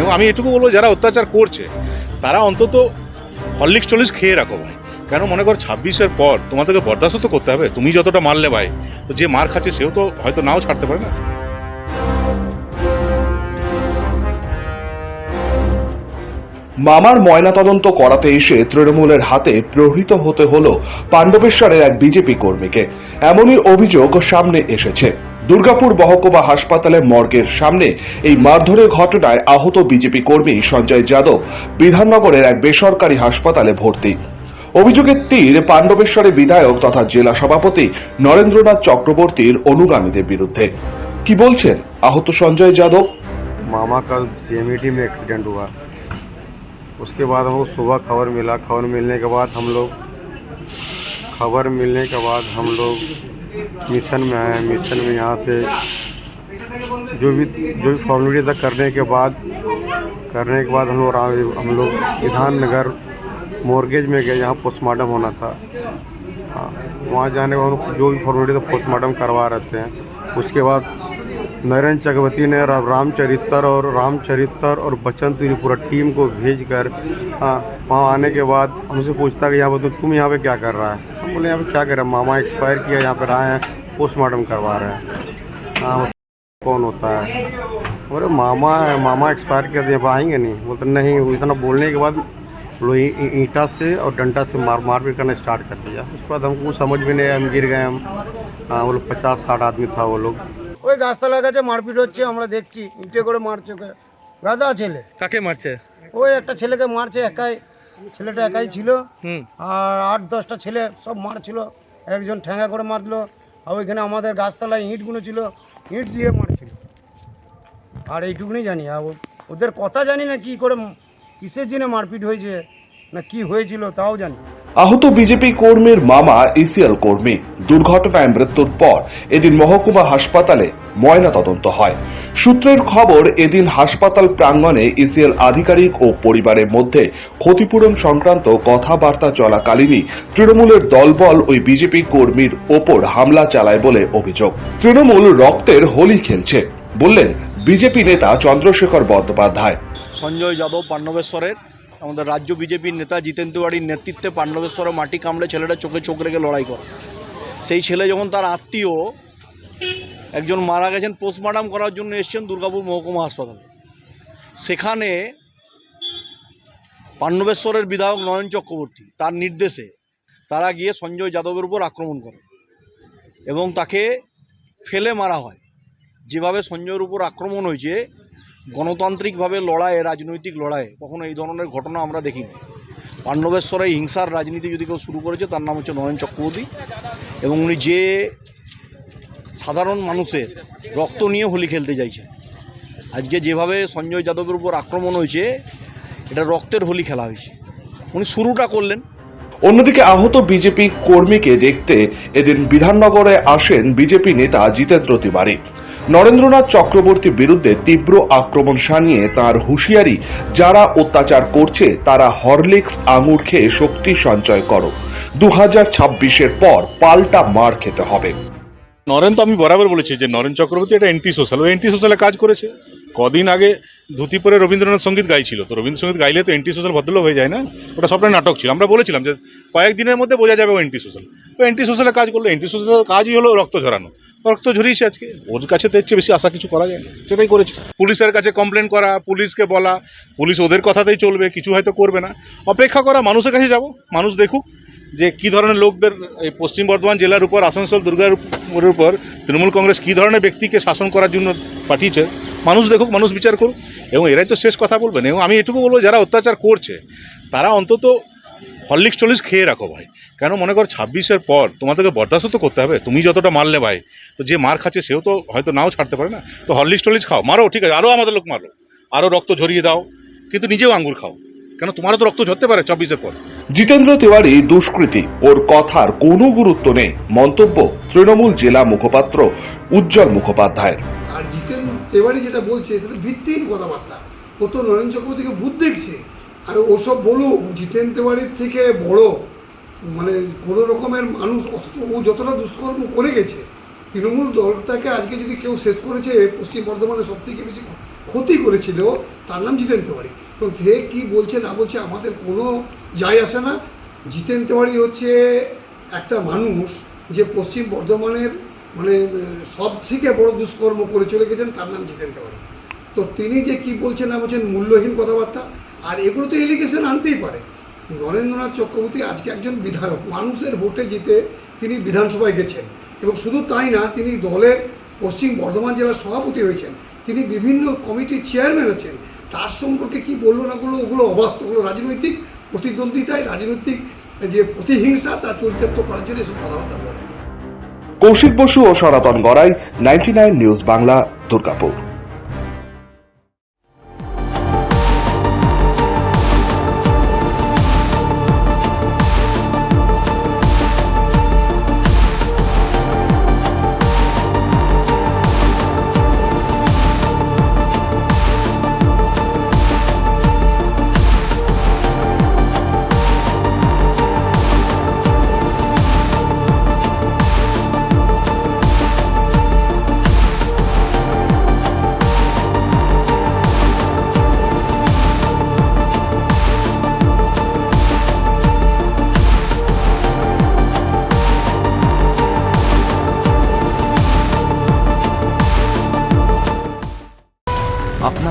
এবং আমি এটুকু বলব, যারা অত্যাচার করছে, তারা অন্তত হরলিক্স চল্লিশ খেয়ে রাখো ভাই। কেন মনে করো ছাব্বিশের পর তোমাদেরকে বরদাস্ত তো করতে হবে, তুমি যতটা মারলে ভাই, তো যে মার খাচ্ছে সেও তো হয়তো নাও ছাড়তে পারে না মামার ময়নাতদন্ত করাতে এসে তৃণমূলের হাতে প্রহৃত হতে হলো পাণ্ডবেশ্বরের এক বিজেপি কর্মীকে এমনই অভিযোগ সামনে এসেছে দুর্গাপুর মহকুমা হাসপাতালে মর্গের সামনে এই মারধরের ঘটনায় আহত বিজেপি কর্মী সঞ্জয় যাদব বিধাননগরের এক বেসরকারি হাসপাতালে ভর্তি অভিযোগের তীর পাণ্ডবেশ্বরের বিধায়ক তথা জেলা সভাপতি নরেন্দ্রনাথ চক্রবর্তীর অনুগামীদের বিরুদ্ধে কি বলছেন আহত সঞ্জয় যাদব मामा का सीएमईटी में एक्सीडेंट हुआ उसके बाद हमको सुबह खबर मिला। खबर मिलने के बाद हम लोग खबर मिलने के बाद हम लोग मिशन में आए। मिशन में यहाँ से जो भी जो भी फॉर्मेलिटी था करने के बाद करने के बाद हम लोग हम लोग विधान नगर मोरगेज में गए। जहाँ पोस्टमार्टम होना था। हाँ वहाँ जाने के बाद हम जो भी फॉर्मेलिटी था पोस्टमार्टम करवा रहते हैं उसके बाद नरेंद्र चक्रवर्ती ने रामचरित्र और रामचरित्र और बच्चन पूरा टीम को भेज कर वहाँ आने के बाद हमसे पूछता कि यहाँ पर तुम- तुम यहाँ पे क्या कर रहा है? हम बोले, यहाँ पे क्या कर रहे हैं? मामा एक्सपायर किया, यहाँ पर आए हैं पोस्टमार्टम करवा रहे हैं। हाँ कौन होता है? बोले, मामा है, मामा एक्सपायर तो यहाँ पर आएँगे नहीं। बोलते, नहीं, इतना बोलने के बाद लोग ईंटा से और डंडा से मार मारपीट करना स्टार्ट कर दिया। उसके बाद हमको समझ भी नहीं आया, हम गिर गए हम। हाँ वो लोग पचास साठ आदमी था वो लोग। ওই গাছতলার কাছে মারপিট হচ্ছে আমরা দেখছি। ইটে করে মারছে ওকে। গাদা ছেলে। কাকে মারছে? ওই একটা ছেলেকে মারছে একাই। ছেলেটা একাই ছিল। আর আট দশটা ছেলে সব মারছিল। একজন ঠ্যাঙ্গা করে মারলো। আর ওইখানে আমাদের গাছতলায় ইঁটগুলো ছিল। ইঁট দিয়ে মারছিল। আর এইটুকুনি জানি। আর ও- ওদের কথা জানি না কি করে কিসের জন্য মারপিট হয়েছে। না কি হয়েছিল তাও জানি। আহত বিজেপি কর্মীর মামা ইসিএল কর্মী। দুর্ঘটনায় মৃত্যুর পর এদিন মহকুমা হাসপাতালে ময়না তদন্ত হয়। সূত্রের খবর এদিন হাসপাতাল প্রাঙ্গণে ইসিএল আধিকারিক ও পরিবারের মধ্যে ক্ষতিপূরণ সংক্রান্ত কথাবার্তা চলাকালীনই তৃণমূলের দলবল ওই বিজেপি কর্মীর ওপর হামলা চালায় বলে অভিযোগ। তৃণমূল রক্তের হোলি খেলছে। বললেন বিজেপি নেতা চন্দ্রশেখর বন্দ্যোপাধ্যায়। সঞ্জয় যাদব পাণ্ডবেশ্বরের আমাদের রাজ্য বিজেপির নেতা জিতেন তিওয়ারির নেতৃত্বে পাণ্ডবেশ্বরে মাটি কামড়ে ছেলেটা চোখে চোখ রেখে লড়াই করে। সেই ছেলে যখন তার আত্মীয় একজন মারা গেছেন পোস্টমার্টাম করার জন্য এসছেন দুর্গাপুর মহকুমা হাসপাতালে। সেখানে পাণ্ডবেশ্বরের বিধায়ক নয়ন চক্রবর্তী তার নির্দেশে তারা গিয়ে সঞ্জয় যাদবের উপর আক্রমণ করে এবং তাকে ফেলে মারা হয়। যেভাবে সঞ্জয়ের উপর আক্রমণ হয়েছে গণতান্ত্রিকভাবে লড়াইয়ে রাজনৈতিক লড়াইয়ে কখনো এই ধরনের ঘটনা আমরা দেখিনি। পাণ্ডবেশ্বরে হিংসার রাজনীতি যদি কেউ শুরু করেছে, তার নাম হচ্ছে নয়ন চক্রবর্তী এবং উনি যে সাধারণ মানুষের রক্ত নিয়ে হোলি খেলতে চাইছে, আজকে যেভাবে সঞ্জয় যাদবের উপর আক্রমণ হয়েছে, এটা রক্তের হোলি খেলা হয়েছে। উনি শুরুটা করলেন। অন্যদিকে আহত বিজেপি কর্মীকে দেখতে এদিন বিধাননগরে আসেন বিজেপি নেতা জিতেন্দ্র তিওয়ারি। নরেন্দ্রনাথ চক্রবর্তীর বিরুদ্ধে তীব্র আক্রমণ সানিয়ে তার হুঁশিয়ারি, যারা অত্যাচার করছে, তারা হরলিক্স আঙুর খেয়ে শক্তি সঞ্চয় করো। দু হাজার ছাব্বিশের পর পাল্টা মার খেতে হবে। নরেন তো আমি বরাবর বলেছি যে নরেন চক্রবর্তী এটা এন্টি সোশ্যাল ও এন্টি সোশ্যালে কাজ করেছে। কদিন আগে ধুতি পরে রবীন্দ্রনাথ সংগীত গাইছিল। তো রবীন্দ্র সংগীত গাইলে তো এন্টি সোশ্যাল ভদ্রলোক হয়ে যায় না? ওটা সবটাই নাটক ছিল। আমরা বলেছিলাম যে কয়েকদিনের মধ্যে বোঝা যাবে ও এন্টি সোশ্যাল। ও এন্টি সোশ্যালে কাজ করল। এন্টি সোশ্যালের কাজই হলো রক্ত ঝরানো। রক্ত ঝরিয়েছে আজকে। ওর কাছে তো চেয়ে বেশি আশা কিছু করা যায় না। সেটাই করেছে। পুলিশের কাছে কমপ্লেন করা, পুলিশকে বলা, পুলিশ ওদের কথাতেই চলবে, কিছু হয়তো করবে না। অপেক্ষা করা, মানুষের কাছে যাব। মানুষ দেখুক। যে কি ধরনের লোকদের এই পশ্চিম বর্ধমান জেলার উপর, আসানসোল, দুর্গার উপর- তৃণমূল কংগ্রেস কী ধরনের ব্যক্তিকে শাসন করার জন্য পাঠিয়েছে? মানুষ দেখুক, মানুষ বিচার করুক। এবং এরাই তো শেষ কথা বলবেন। এবং আমি এটুকু বলব, যারা অত্যাচার করছে, তারা অন্তত হরলিক্স টলিক্স খেয়ে রাখো ভাই। কেন মনে করো ছাব্বিশের পর তোমাদেরকে বরদাস্ত তো করতে হবে, তুমি যতটা মারলে ভাই, তো যে মার খাচ্ছে সেও তো হয়তো নাও ছাড়তে পারে না। তো হরলিক্স টলিক্স খাও, মারো, ঠিক আছে আরও আমাদের লোক মারো। আরও রক্ত ঝরিয়ে দাও, কিন্তু নিজেও আঙ্গুর খাও। কেন তোমারও তো রক্ত ঝরতে পারে চব্বিশের পর। জিতেন্দ্র তিওয়ারি দুষ্কৃতী। ওর কথার কোনো গুরুত্ব নেই, মন্তব্য তৃণমূল জেলা মুখপাত্র উজ্জ্বল মুখোপাধ্যায় আর জিতেন তেওয়ারি যেটা বলছে, সেটা ভিত্তিহীন কথাবার্তা। ও তো নরেন চক্রবর্তীকে ভূত দেখছে। আর ওসব বলুক জিতেন তেওয়ারির থেকে বড় মানে কোনো রকমের মানুষ, অথচ ও যতটা দুষ্কর্ম করে গেছে, তৃণমূল দলটাকে আজকে যদি কেউ শেষ করেছে, পশ্চিম বর্ধমানে সব থেকে বেশি ক্ষতি করেছিল তার নাম জিতেন তেওয়ারি। তো সে কী বলছে, না বলছে, আমাদের কোনো যায় আসে না। জিতেন তেওয়ারি হচ্ছে একটা মানুষ যে পশ্চিম বর্ধমানের মানে সব থেকে বড় দুষ্কর্ম করে চলে গেছেন, তার নাম জিতেন তেওয়ারি তো তিনি যে কি বলছেন না বলছেন মূল্যহীন কথাবার্তা। আর এগুলো তো এলিগেশন আনতেই পারে। নরেন্দ্রনাথ চক্রবর্তী আজকে একজন বিধায়ক, মানুষের ভোটে জিতে তিনি বিধানসভায় গেছেন। এবং শুধু তাই না, তিনি দলের পশ্চিম বর্ধমান জেলার সভাপতি হয়েছেন। তিনি বিভিন্ন কমিটির চেয়ারম্যান আছেন। তার সম্পর্কে কি বলল না বলল, ওগুলো অবাস্তব, ওগুলো রাজনৈতিক। প্রতিদ্বন্দ্বিতায় রাজনৈতিক যে প্রতিহিংসা তা চরিতার্থ করার জন্য এসব কথাবার্তা বলে। কৌশিক বসু ও সনাতন গড়াই নাইনটি নিউজ বাংলা দুর্গাপুর।